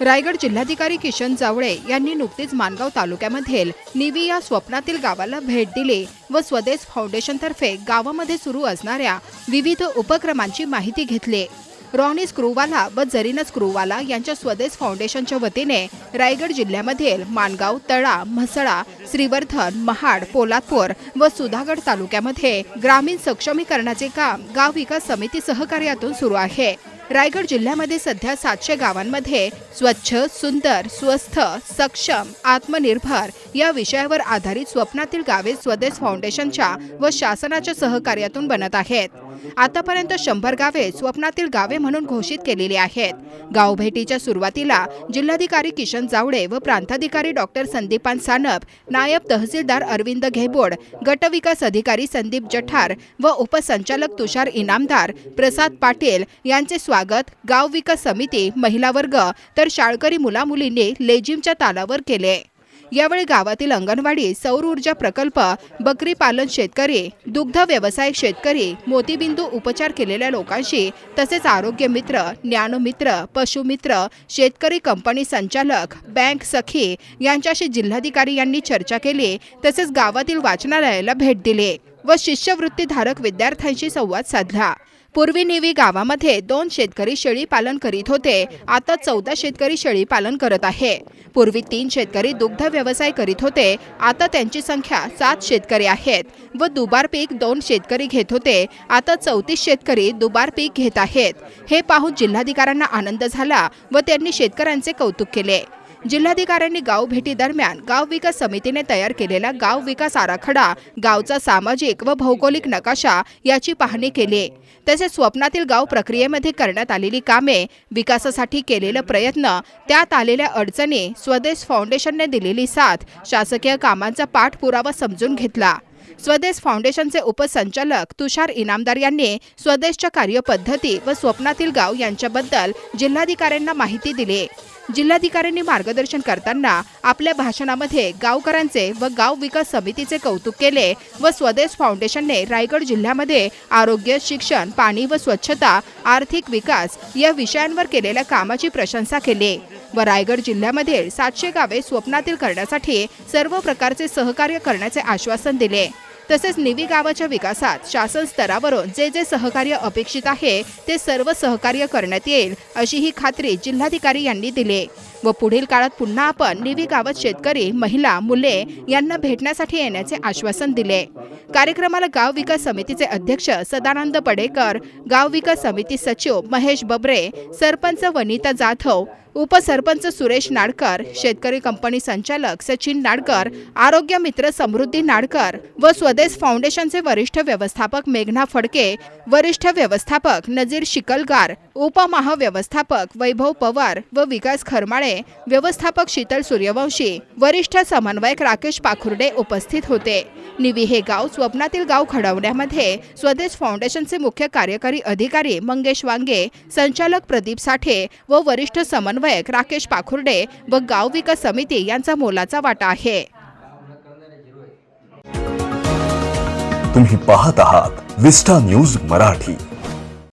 रायगड जिल्हाधिकारी किशन जावळे यांनी नुकतीच मानगाव तालुक्यामधील निवी या स्वप्नातील गावाला भेट दिली व स्वदेश फाउंडेशनतर्फे गावामध्ये सुरू असणाऱ्या विविध उपक्रमांची माहिती घेतली. रॉनी स्क्रूवाला व जरीन स्क्रूवाला यांच्या स्वदेश फाउंडेशनच्या वतीने रायगड जिल्ह्यामधील मानगाव तळा म्हसळा श्रीवर्धन महाड पोलादपूर व सुधागड तालुक्यामध्ये ग्रामीण सक्षमीकरणाचे काम गाव विकास समिती सहकार्यातून सुरू आहे. रायगड जिल्ह्यामध्ये सध्या सातशे गावांमध्ये स्वच्छ सुंदर स्वस्थ सक्षम आत्मनिर्भर या विषयावर आधारित स्वप्नातील गावे स्वदेश फाउंडेशनच्या व शासनाच्या सहकार्यातून बनत आहेत. आतापर्यंत शंभर गावे स्वप्नातील गावे म्हणून घोषित केलेली आहेत. गावभेटीच्या सुरुवातीला जिल्हाधिकारी किशन जावडे व प्रांताधिकारी डॉक्टर संदीपान सानप नायब तहसीलदार अरविंद घेबोड गटविकास अधिकारी संदीप जठार व उपसंचालक तुषार इनामदार प्रसाद पाटील यांचे स्वागत गाव विकास समिती महिला वर्ग तर शाळकरी मुलामुलींनी लेजिमच्या तालावर केले. यावेळी गावातील अंगणवाडी सौर ऊर्जा प्रकल्प बकरी पालन शेतकरी दुग्ध व्यवसाय शेतकरी मोतीबिंदू उपचार केलेल्या लोकांशी तसेच आरोग्य मित्र ज्ञानमित्र पशुमित्र शेतकरी कंपनी संचालक बँक सखी यांच्याशी जिल्हाधिकारी यांनी चर्चा केली. तसेच गावातील वाचनालयाला भेट दिली व शिष्यवृत्तीधारक विद्यार्थ्यांशी संवाद साधला. पूर्वी निवी गावामध्ये दोन शेतकरी शेळी पालन करीत होते. आता चौदा शेतकरी शेळी पालन करत आहे. पूर्वी तीन शेतकरी दुग्ध व्यवसाय करीत होते. आता त्यांची संख्या सात शेतकरी आहेत व दुबार पीक दोन शेतकरी घेत होते. आता चौतीस शेतकरी दुबार पीक घेत आहेत. हे पाहून जिल्हाधिकाऱ्यांना आनंद झाला व त्यांनी शेतकऱ्यांचे कौतुक केले. जिल्हाधिकाऱ्यांनी गाव भेटी दरम्यान गाव विकास समितीने तयार केलेला गाव विकास आराखडा गावचा सामाजिक व भौगोलिक नकाशा याची पाहणी केली. तसेच स्वप्नातील गाव प्रक्रियेमध्ये करण्यात आलेली कामे विकासासाठी केलेले प्रयत्न त्यात आलेल्या अडचणी स्वदेश फाउंडेशनने दिलेली साथ शासकीय कामांचा पाठपुरावा समजून घेतला. स्वदेश फाउंडेशनचे उपसंचालक तुषार इनामदार यांनी स्वदेशच्या कार्यपद्धती व स्वप्नातील गाव यांच्याबद्दल जिल्हाधिकाऱ्यांना माहिती दिली. जिल्हाधिकाऱ्यांनी मार्गदर्शन करताना आपल्या भाषणामध्ये गावकऱ्यांचे व गाव विकास समितीचे कौतुक केले व स्वदेश फाउंडेशनने रायगड जिल्ह्यामध्ये आरोग्य शिक्षण पाणी व स्वच्छता आर्थिक विकास या विषयांवर केलेल्या कामाची प्रशंसा केली व रायगड जिल्ह्यामध्ये सातशे गावे स्वप्नातील करण्यासाठी सर्व प्रकारचे सहकार्य करण्याचे आश्वासन दिले. तसेच निवी गावाच्या विकासात शासन स्तरावरून जे जे सहकार्य अपेक्षित आहे ते सर्व सहकार्य करण्यात येईल अशी ही खात्री जिल्हाधिकारी यांनी दिली. व पुढील काळात पुन्हा आपण निवी गावात शेतकरी महिला मुले यांना भेटण्यासाठी येण्याचे आश्वासन दिले. कार्यक्रमाला गाव विकास समितीचे अध्यक्ष सदानंद पडेकर गाव विकास समिती सचिव महेश बबरे सरपंच वनिता जाधव उपसरपंच सुरेश नाडकर शेतकरी कंपनी संचालक सचिन नाडकर आरोग्य मित्र समृद्धी नाडकर व स्वदेश फाउंडेशनचे वरिष्ठ व्यवस्थापक मेघना फडके वरिष्ठ व्यवस्थापक नजीर शिकलगार उपमहाव्यवस्थापक वैभव पवार व विकास खरमाळे व्यवस्थापक शीतल सूर्यवंशी वरिष्ठ समन्वयक राकेश पाखुर्डे उपस्थित होते. निवी हे गाव स्वप्नातील गाव घडवण्यामध्ये स्वदेश फाउंडेशनचे मुख्य कार्यकारी अधिकारी मंगेश वांगे संचालक प्रदीप साठे व वरिष्ठ समन्वयक राकेश पाखुर्डे व गाव विकास समिती यांचा मोलाचा वाटा आहे. तुम्ही पाहत आहात विस्टा न्यूज मराठी.